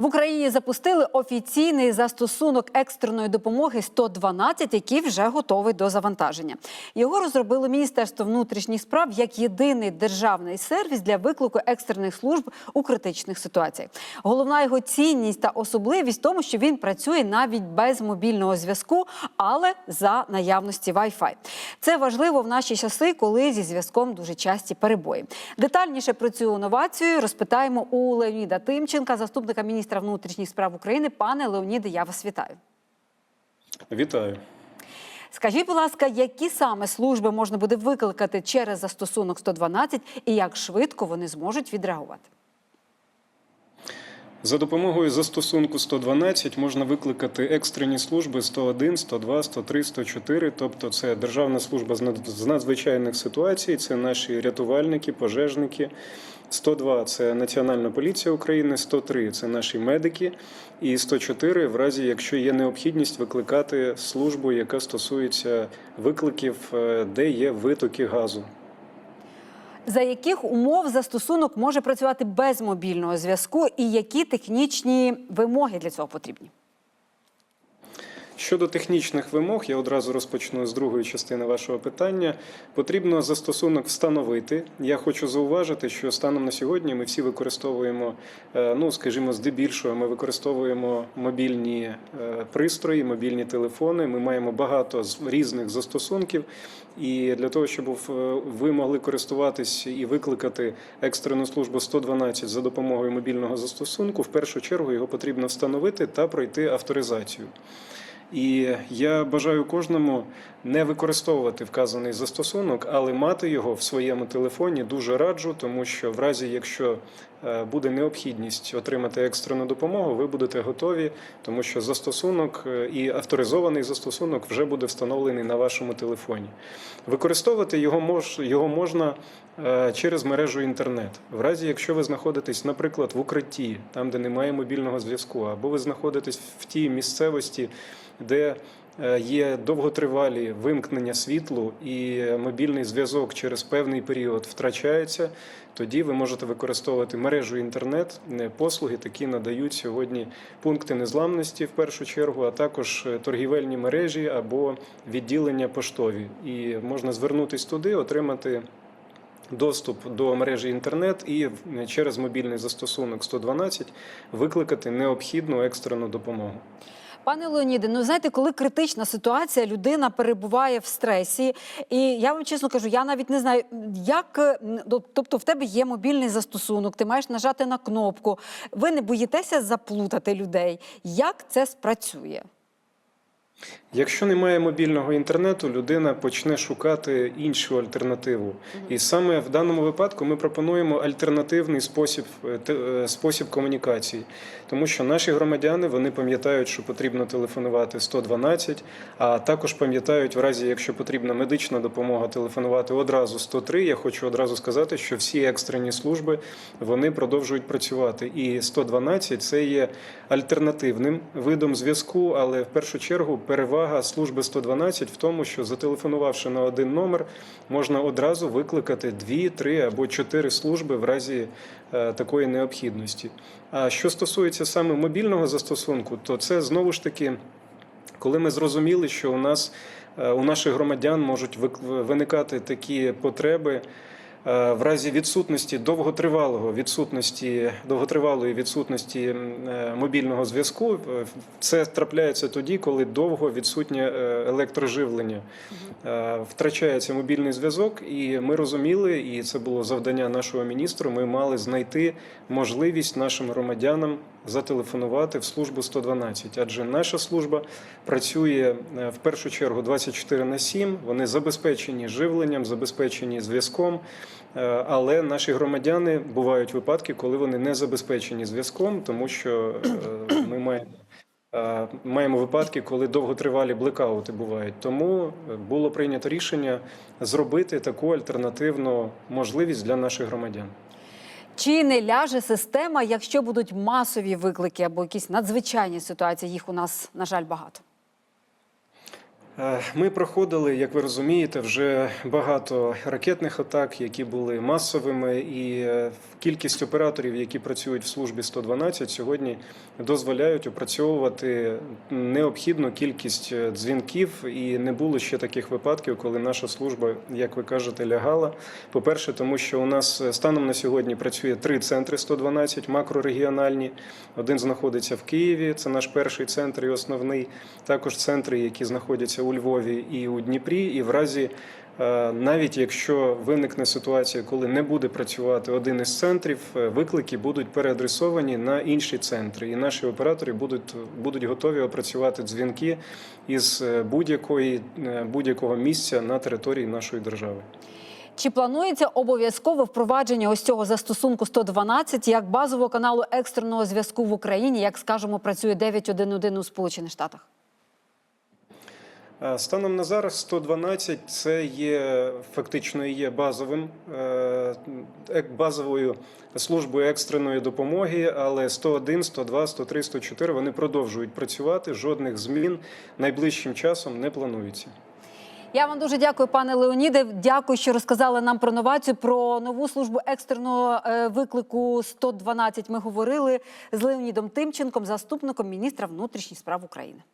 В Україні запустили офіційний застосунок екстреної допомоги 112, який вже готовий до завантаження. Його розробило Міністерство внутрішніх справ як єдиний державний сервіс для виклику екстрених служб у критичних ситуаціях. Головна його цінність та особливість в тому, що він працює навіть без мобільного зв'язку, але за наявності Wi-Fi. Це важливо в наші часи, коли зі зв'язком дуже часті перебої. Детальніше про цю новацію розпитаємо у Леоніда Тимченка, заступника міністра внутрішніх справ України. Пане Леоніде, я вас вітаю. Вітаю. Скажіть, будь ласка, які саме служби можна буде викликати через застосунок 112 і як швидко вони зможуть відреагувати? За допомогою застосунку 112 можна викликати екстрені служби 101, 102, 103, 104. Тобто це Державна служба з над- надзвичайних ситуацій, це наші рятувальники, пожежники. 102 – це Національна поліція України, 103 – це наші медики, і 104 – в разі, якщо є необхідність викликати службу, яка стосується викликів, е, де є витоки газу. За яких умов застосунок може працювати без мобільного зв'язку, і які технічні вимоги для цього потрібні? Щодо технічних вимог, я одразу розпочну з другої частини вашого питання. Потрібно застосунок встановити. Я хочу зауважити, що станом на сьогодні ми всі використовуємо, е, ну скажімо, здебільшого, ми використовуємо мобільні е, пристрої, мобільні телефони. Ми маємо багато різних застосунків. І для того, щоб е, ви могли користуватись і викликати екстрену службу 112 за допомогою мобільного застосунку, в першу чергу його потрібно встановити та пройти авторизацію. І я бажаю кожному не використовувати вказаний застосунок, але мати його в своєму телефоні дуже раджу, тому що в разі, якщо буде необхідність отримати екстрену допомогу, ви будете готові, тому що застосунок е, і авторизований застосунок вже буде встановлений на вашому телефоні. Використовувати його мож, його можна е, через мережу інтернет. В разі, якщо ви знаходитесь, наприклад, в укритті, там де немає мобільного зв'язку, або ви знаходитесь в тій місцевості, де е, є довготривалі вимкнення світлу і мобільний зв'язок через певний період втрачається, тоді ви можете використовувати мережу інтернет, е, послуги, такі надають сьогодні пункти незламності в першу чергу, а також е, торгівельні мережі або відділення поштові. І можна звернутись туди, отримати. Доступ до мережі інтернет і е, через мобільний застосунок 112 викликати необхідну екстрену допомогу. Пане Леоніде, ну знаєте, коли критична ситуація, людина перебуває в стресі, і я вам чесно кажу, я навіть не знаю, як е, тобто в тебе є мобільний застосунок, ти маєш нажати на кнопку. Ви не боїтеся заплутати людей. Як це спрацює? Якщо немає мобільного інтернету, людина почне шукати іншу альтернативу. І саме в даному випадку ми пропонуємо альтернативний спосіб, е, е, спосіб комунікації, тому що наші громадяни вони пам'ятають, що потрібно телефонувати 112, а також пам'ятають, в разі, якщо потрібна медична допомога, телефонувати одразу 103. Я хочу одразу сказати, що всі екстрені служби вони продовжують працювати. І 112 – це є альтернативним видом зв'язку, але в першу чергу перевага служби 112 в тому, що зателефонувавши на один номер, можна одразу викликати дві, три або чотири служби в разі е, такої необхідності. А що стосується саме мобільного застосунку, то це знову ж таки. Коли ми зрозуміли, що у нас е, у наших громадян можуть виникати такі потреби в разі відсутності довготривалого відсутності довготривалої відсутності е, мобільного зв'язку, е, це трапляється тоді, коли довго відсутнє е, електроживлення. Е, Втрачається мобільний зв'язок, і ми розуміли, і це було завдання нашого міністру. Ми мали знайти можливість нашим громадянам зателефонувати в службу 112, адже наша служба працює е, в першу чергу 24 на 7, Вони забезпечені живленням, забезпечені зв'язком. Е, Але наші громадяни бувають випадки, коли вони не забезпечені зв'язком, тому що е, ми маємо. Маємо випадки, коли довготривалі блекаути бувають. Тому було прийнято рішення зробити таку альтернативну можливість для наших громадян. Чи не ляже система, якщо будуть масові виклики або якісь надзвичайні ситуації? Їх у нас, на жаль, багато. Е, Ми проходили, як ви розумієте, вже багато ракетних атак, які були масовими, і е, кількість операторів, які працюють в службі 112, сьогодні дозволяють опрацьовувати необхідну кількість е, дзвінків. І не було ще таких випадків, коли наша служба, як ви кажете, лягала. По-перше, тому що у нас станом на сьогодні працює три центри 112, макрорегіональні. Один знаходиться в Києві, це наш перший центр і основний. Також центри, які знаходяться у Львові і у Дніпрі. І в разі, е, навіть якщо виникне ситуація, коли не буде працювати один із центрів, е, виклики будуть переадресовані на інші центри, і наші оператори будуть, будуть готові опрацювати дзвінки із е, будь-якої будь-якого місця на території нашої держави. Чи планується обов'язкове впровадження ось цього застосунку 112 як базового каналу екстреного зв'язку в Україні, як скажемо, працює 911 у Сполучених Штатах? Станом на зараз 112 це є фактично є базовим е, базовою службою екстреної допомоги, але 101, 102, 103, 104 вони продовжують працювати. Жодних змін найближчим часом не планується. Я вам дуже дякую, пане Леоніде. Дякую, що розказали нам про новацію, про нову службу екстреного е, виклику 112. Ми говорили з Леонідом Тимченком, заступником міністра внутрішніх справ України.